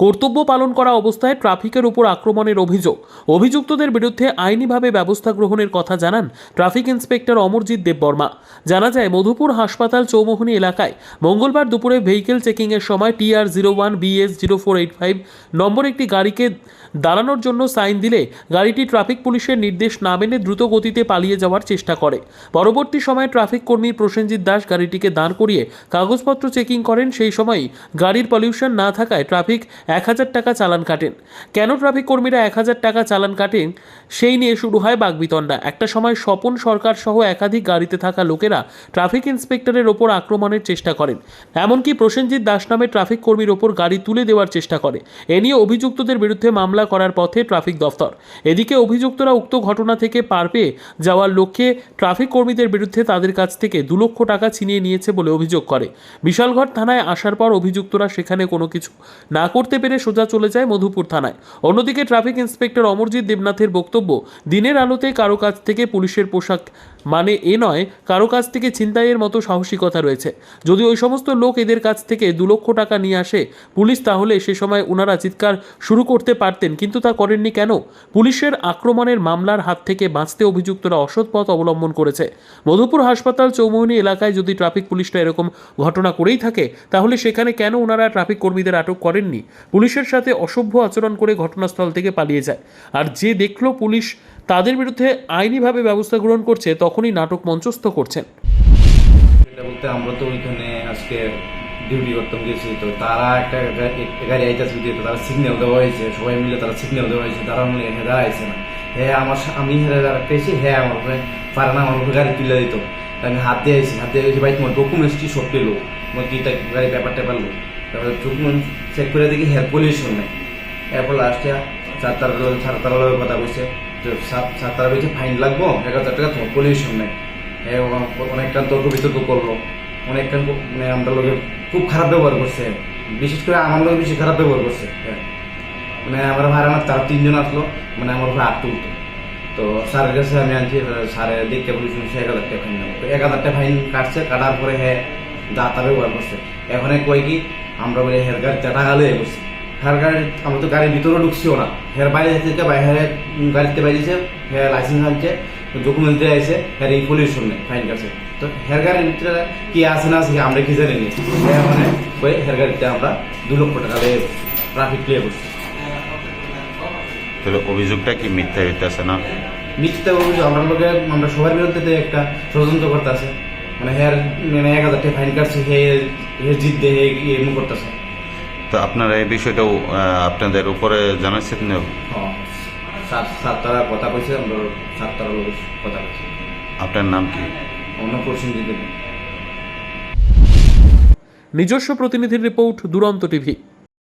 কর্তব্য পালন করা অবস্থায় ট্রাফিকের উপর আক্রমণের অভিযোগ। অভিযুক্তদের বিরুদ্ধে আইনিভাবে ব্যবস্থা গ্রহণের কথা জানান ট্রাফিক ইন্সপেক্টর অমরজিৎ দেববর্মা। জানা যায়, মধুপুর হাসপাতাল চৌমোহনী এলাকায় মঙ্গলবার দুপুরে ভেহিকেল চেকিংয়ের সময় TR zero one BS zero four eight five number একটি গাড়িকে দাঁড়ানোর জন্য সাইন দিলে গাড়িটি ট্রাফিক পুলিশের নির্দেশ না মেনে দ্রুত গতিতে পালিয়ে যাওয়ার চেষ্টা করে। পরবর্তী সময়ে ট্রাফিক কর্মী প্রসেনজিৎ দাস গাড়িটিকে দাঁড় করিয়ে কাগজপত্র চেকিং করেন। সেই সময়ই গাড়ির পলিউশন না থাকায় ট্রাফিক এক হাজার টাকা চালান কাটেন। কেন ট্রাফিক কর্মীরা এক হাজার টাকা চালান কাটেন? সেই নিয়ে শুরু হয় বাগবিতণ্ডা। একটা সময় স্বপন সরকার সহ একাধিক গাড়িতে থাকা লোকেরা ট্রাফিক ইন্সপেক্টরের ওপর আক্রমণের চেষ্টা করেন। এমনকি প্রসেনজিৎ দাস নামে ট্রাফিক কর্মীর ওপর গাড়ি তুলে দেওয়ার চেষ্টা করে। এ নিয়ে অভিযুক্তদের বিরুদ্ধে মামলা করার পথে ট্রাফিক দফতর। এদিকে অভিযুক্তরা উক্ত ঘটনা থেকে পার পেয়ে যাওয়ার লক্ষ্যে ট্রাফিক কর্মীদের বিরুদ্ধে তাদের কাছ থেকে দু লক্ষ টাকা ছিনিয়ে নিয়েছে বলে অভিযোগ করে। বিশালগড় থানায় আসার পর অভিযুক্তরা সেখানে কোনো কিছু না করতে পেরে সোজা চলে যায় মধুপুর থানায়। অন্যদিকে ট্রাফিক ইন্সপেক্টর অমরজিৎ দেবনাথের বক্তব্য, দিনের আলোতে কারও কাছ থেকে পুলিশের পোশাক মানে এ নয়, কারও কাছ থেকে ছিনতাইয়ের মতো সাহসিকতা রয়েছে। যদি ওই সমস্ত লোক এদের কাছ থেকে দু লক্ষ টাকা নিয়ে আসে, পুলিশ তাহলে সে সময় ওনারা চিৎকার শুরু করতে পারতেন, কিন্তু তা করেননি কেন? পুলিশের আক্রমণের মামলার হাত থেকে বাঁচতে অভিযুক্তরা অসৎ পথ অবলম্বন করেছে। মধুপুর হাসপাতাল চৌমোহনী এলাকায় যদি ট্রাফিক পুলিশরা এরকম ঘটনা করেই থাকে, তাহলে সেখানে কেন ওনারা ট্রাফিক কর্মীদের আটক করেননি? পুলিশের সাথে অসভ্য আচরণ করে ঘটনাস্থল থেকে পালিয়ে যায়। আর যে দেখল পুলিশ তাদের বিরুদ্ধে আইনিভাবে ব্যবস্থা গ্রহণ করছে তখনই নাটক মঞ্চস্থ করছেন। এটা বলতে আমরা তো ওইখানে আজকে ডিউটি করতাম, গেছি তো। তারা একটা গাড়ি আইতাছে দিয়ে তারা সিগন্যাল দেওয়া হয়েছে। সবাই মিলে তারা সিগন্যাল দেওয়া হয়েছে। তারা মিলে এখানে দাঁড়াইছে না। হ্যাঁ আমার আমি হেরে দাঁড়াতেছি হ্যাঁ আমার উপরে পারে না, আমার উপরে গাড়ি তুলে দিত। আমি হাত দিয়ে আইছি, হাত দিয়ে গেছি ভাই, তোমার ডকুমেন্টসটি সব পেল? তোমার কি গাড়ি পেপার টেপার লো তারপরে ডকুমেন্ট চেক করে দেখি হ্যাঁ পলিউশন নেই। এরপর লাস্টে চার তার চার তার কথা বলছে তারা বলছে ফাইন লাগবো, এক হাজার টাকা তোমার পলিউশন নেই। হ্যাঁ তর্ক বিতর্ক করল অনেকটা মানে আমরা লোকে খুব খারাপ ব্যবহার করছে। বিশেষ করে আমার লোক বেশি খারাপ ব্যবহার করছে। হ্যাঁ। মানে আমার ভাই আমার তার তিনজন আসলো মানে আমার ভাই আট তুলতো। তো স্যারের কাছে আমি আনছি স্যারে দেখতে বলি শুনছি এক হাজার টাকা ফাইন নেব। তো এক হাজার টাকা ফাইন কাটছে, কাটার পরে হ্যাঁ দাতা ব্যবহার করছে। এখন কয় কি, আমরা বলি হের গাড়িতে টাকা লয়ে বসছি। হের গাড়ি আমরা তো গাড়ির ভিতরে ঢুকছিও না হের বাইরে থেকে বাইরে গাড়িতে বাইরেছে হ্যাঁ লাইসেন্স আনছে ডকুমেন্ট দিয়ে আছে হ্যাঁ এই পলিউশন নেই ফাইন কাটছে তো হের গাড়ির ভিতরে কি আছে না আছে আমরা কি জানি নি হ্যাঁ মানে ওই হের গাড়িতে আমরা দু লক্ষ টাকা দিয়ে ট্রাফিক ক্লিয়ার করছি তাহলে অভিযোগটা কি মিথ্যা হইতেছে না মিথ্যা অভিযোগ আমরা লোকে আমরা সবার বিরুদ্ধে একটা ষড়যন্ত্র করতেছে মানে হেয়ার মানে এক হাজার টাকা ফাইন কাটছে হে হে জিত দে হে এমন করতেছে তো আপনারা এই বিষয়টাও আহ, আপনাদের উপরে জানাচ্ছেন না? সাত সাতটারা কথা কইছে আমরা সাতটার লোক কথা কইছে। আপনার নাম কি? অন্য প্রশ্ন নিজস্ব প্রতিনিধির রিপোর্ট দুরন্ত টিভি।